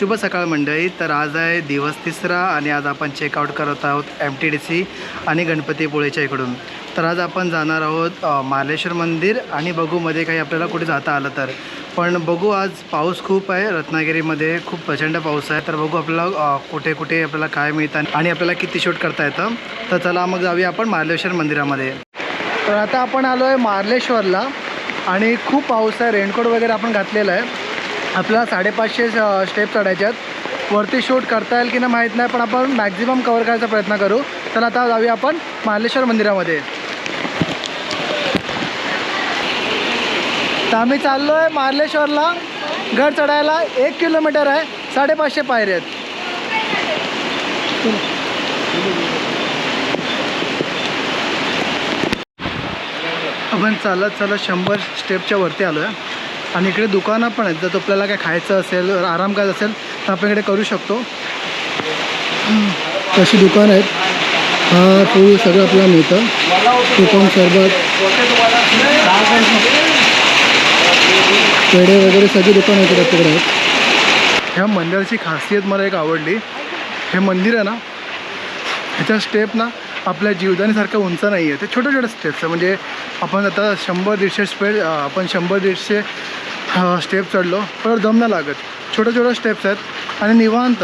शुभ सकाळ मंडळी. तर आज आहे दिवस तिसरा आणि आज आपण चेकआउट करत आहोत एम टी डी सी आणि गणपतीपुळेच्या इकडून. तर आज आपण जाणार आहोत मालेश्वर मार्लेश्वर मंदिर आणि बघूमध्ये काही आपल्याला कुठे जाता आलं तर. पण बघू आज पाऊस खूप आहे रत्नागिरीमध्ये खूप प्रचंड पाऊस आहे. तर बघू आपल्याला कुठे कुठे आपल्याला काय मिळतं आणि आपल्याला किती शूट करता येतं. तर चला मग जाऊया आपण मार्लेश्वर मंदिरामध्ये. तर आता आपण आलो आहे मार्लेश्वरला आणि खूप पाऊस आहे. रेनकोट वगैरे आपण घातलेला आहे. आपल्याला साडेपाचशे स्टेप चढायचे आहेत. वरती शूट करता येईल की नाही माहीत नाही पण आपण मॅक्झिमम कवर करायचा प्रयत्न करू. तर आता जाऊया आपण महालेश्वर मंदिरामध्ये. तर आम्ही चाललो आहे मार्लेश्वरला घर चढायला एक किलोमीटर आहे. साडेपाचशे पायरे आहेत. आपण चालत चालत शंभर स्टेपच्या वरती आलो आहे आणि इकडे दुकानं पण आहेत. जर आपल्याला काय खायचं असेल आराम करायचं असेल तर आपण इकडे करू शकतो. तशी दुकानं आहेत. हा फूल सगळं आपल्याला मिळतं. कोकम सरबत. पेढे वगैरे सगळी दुकानं इकडे तिकडे आहेत. ह्या मंदिराची खासियत मला एक आवडली. हे मंदिर आहे ना ह्याच्या स्टेप ना आपल्या जीवदानीसारखं उंच नाही आहे ते छोट्या छोट्या स्टेप्स आहे. म्हणजे आपण आता शंभर दीडशे स्पेड आपण शंभर दीडशे स्टेप चढलो. पर दम नाही लागत. छोट्या छोट्या स्टेप्स आहेत. आणि निवांत.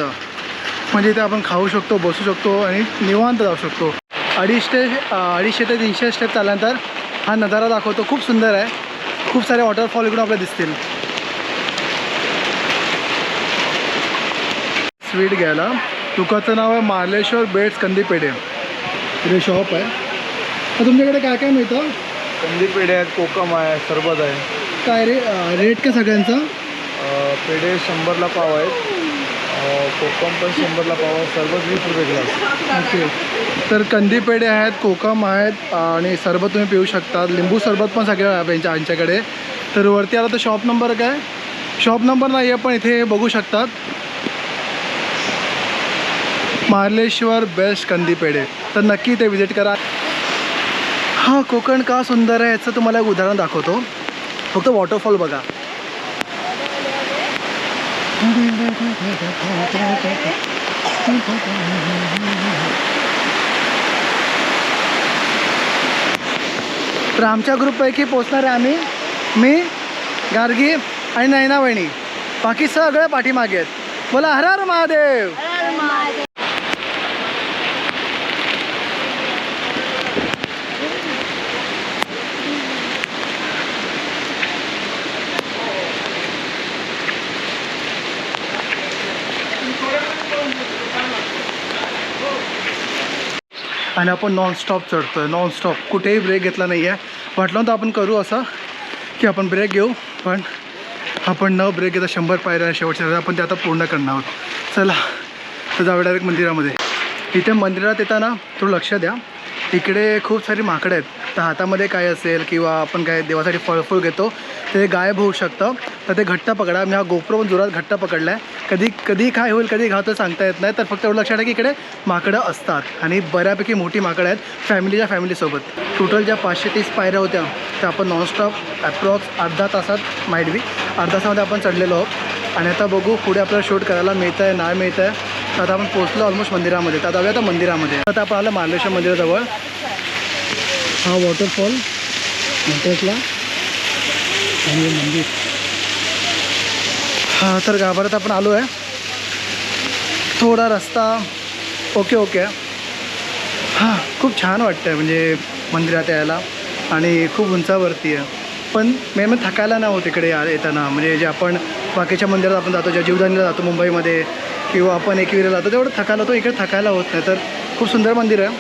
म्हणजे इथे आपण खाऊ शकतो बसू शकतो आणि निवांत जाऊ शकतो. अडीचशे अडीचशे ते तीनशे स्टेप चालल्यानंतर हा नजारा दाखवतो. खूप सुंदर आहे. खूप सारे वॉटरफॉल इकडून आपल्याला दिसतील. स्वीट घ्यायला. तुकाचं नाव आहे मार्लेश्वर बेट्स कंदी पेढे इथे शॉप आहे. तर तुमच्याकडे काय काय मिळतं? कंदी पेढे आहेत कोकम आहे सरबत आहे. काय रे रेट काय सगळ्यांचा? पेढे शंभरला पाव आहेत. कोकम पण शंभरला पाव आहे. सरबत वीस रुपये ग्लास. ओके. तर कंदी पेढे आहेत कोकम आहेत आणि सरबत तुम्ही पिऊ शकता लिंबू सरबत पण सगळं आहे यांच्या यांच्याकडे तर वरती आला तर शॉप नंबर काय? शॉप नंबर नाही आहे पण इथे बघू शकतात. मार्लेश्वर बेस्ट कंदी पेढे. तर नक्की इथे विजिट करा. हा कोकण का सुंदर आहे याचं तुम्हाला एक उदाहरण दाखवतो. फक्त वॉटरफॉल बघा. तर आमच्या ग्रुपपैकी पोचणार आहे आम्ही मी गार्गी आणि नैना वहिणी बाकी सगळे पाठीमागे आहेत. बोला हर हर महादेव. आणि आपण नॉनस्टॉप चढतो आहे नॉनस्टॉप कुठेही ब्रेक घेतला नाही आहे वाटलं तर आपण करू असं की आपण ब्रेक घेऊ पण आपण न ब्रेक घेता शंभर पायऱ्या शेवटच्या आपण ते आता पूर्ण करणार आहोत. चला तर जाऊया डायरेक्ट मंदिरामध्ये. इथे मंदिरात येताना थोडं लक्ष द्या. इकडे खूप सारी माकडं आहेत. तर हातामध्ये काय असेल किंवा आपण काय देवासाठी फळफूळ घेतो ते गायब होऊ शकतं. तर ते घट्ट पकडा. मी हा गोप्रो पण जोरात घट्ट पकडला आहे कधी कधी काय होईल कधी घावतं सांगता येत नाही. तर फक्त एवढं लक्षात आहे की इकडे माकडं असतात. आणि बऱ्यापैकी मोठी माकडं आहेत फॅमिलीच्या फॅमिलीसोबत. टोटल ज्या पाचशे तीस पायऱ्या होत्या त्या आपण नॉनस्टॉप ॲप्रॉक्स अर्धा तासात माईट बी अर्धा तासामध्ये आपण चढलेलो आहोत. आणि आता बघू पुढे आपल्याला शूट करायला मिळतं आहे नाही मिळतं आहे तर आता आपण पोचलो ऑलमोस्ट मंदिरामध्ये. तर आता जाऊया आता मंदिरामध्ये. आता आपण आलं महालेश्वर मंदिराजवळ. हा वॉटरफॉल एंट्रन्सला आणि मंदिर. हा तर गाभाऱ्यात आपण आलो आहे थोडा रस्ता. ओके ओके हां खूप छान वाटतं आहे म्हणजे मंदिरात यायला. आणि खूप उंचावरती आहे. पण मेन म्हणजे थकायला नाही होत इकडे येताना. म्हणजे जे आपण बाकीच्या मंदिरात आपण जातो ज्या जीवदानीला जातो मुंबईमध्ये किंवा आपण एकविरा जातो तेवढं थकायला तो इकडे थकायला होत नाही. तर खूप सुंदर मंदिर आहे.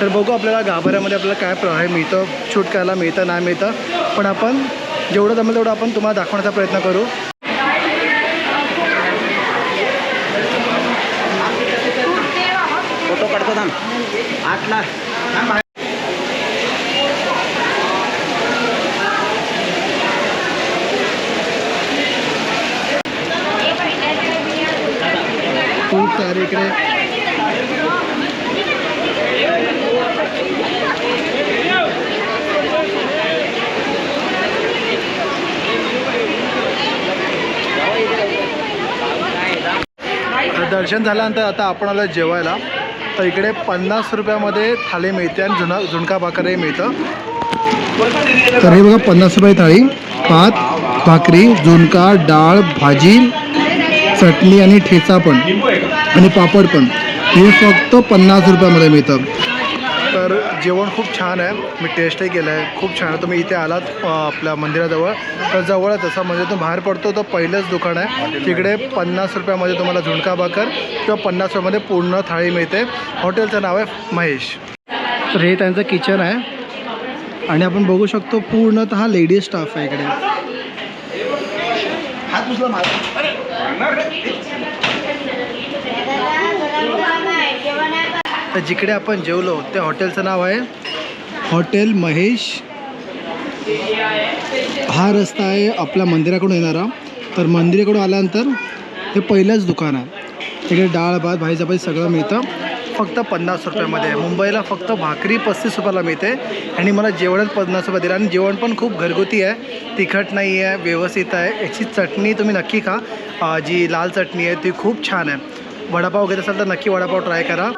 तर बघू आपल्याला गाभाऱ्यामध्ये आपल्याला काय प्रवाह मिळतं शूट करायला मिळतं नाही मिळतं. पण आपण जेवढं जमेल तेवढं आपण तुम्हाला दाखवण्याचा प्रयत्न करू. फोटो काढतो थांब. आठला सारे इकडे. दर्शन झाल्यानंतर आता आपण आलो जेवायला. तर इकडे पन्नास रुपयामध्ये थाली मिळते आणि झुणा झुणका भाकरही मिळतं. तर हे बघा पन्नास रुपये थाळी. भात भाकरी झुणका डाळ भाजी चटणी आणि ठेचा पण. आणि पापड पण. हे फक्त पन्नास रुपयामध्ये मिळतं. तर जेवण खूप छान आहे. मी टेस्टही केलं आहे खूप छान आहे. तुम्ही इथे आलात आपल्या मंदिराजवळ. तर जवळच असं म्हणजे तो बाहेर पडतो. तर पहिलंच दुकान आहे. तिकडे पन्नास रुपयामध्ये तुम्हाला झुणका भाकर किंवा पन्नास रुपयामध्ये पूर्ण थाळी मिळते. हॉटेलचं नाव आहे महेश. तर हे त्यांचं किचन आहे. आणि आपण बघू शकतो पूर्णतः लेडीज स्टाफ आहे इकडे. तर जिकडे आपण जेवलो त्या हॉटेलचं नाव आहे हॉटेल महेश. हा रस्ता आहे आपल्या मंदिराकडून येणारा. तर मंदिराकडून आल्यानंतर हे पहिलंच दुकान आहे. तिकडे डाळ भात भाजी सगळं मिळतं. फक्त पन्नास रुपयामध्ये मुंबईला फक्त भाकरी पस्तीस रुपयाला मिळते. आणि मला जेवणच पन्नास रुपये दिलं. आणि जेवण पण खूप घरगुती आहे. तिखट नाही आहे व्यवस्थित आहे. याची चटणी तुम्ही नक्की खा. जी लाल चटणी आहे ती खूप छान आहे. वडापाव घेत असाल तर नक्की वडापाव ट्राय करा.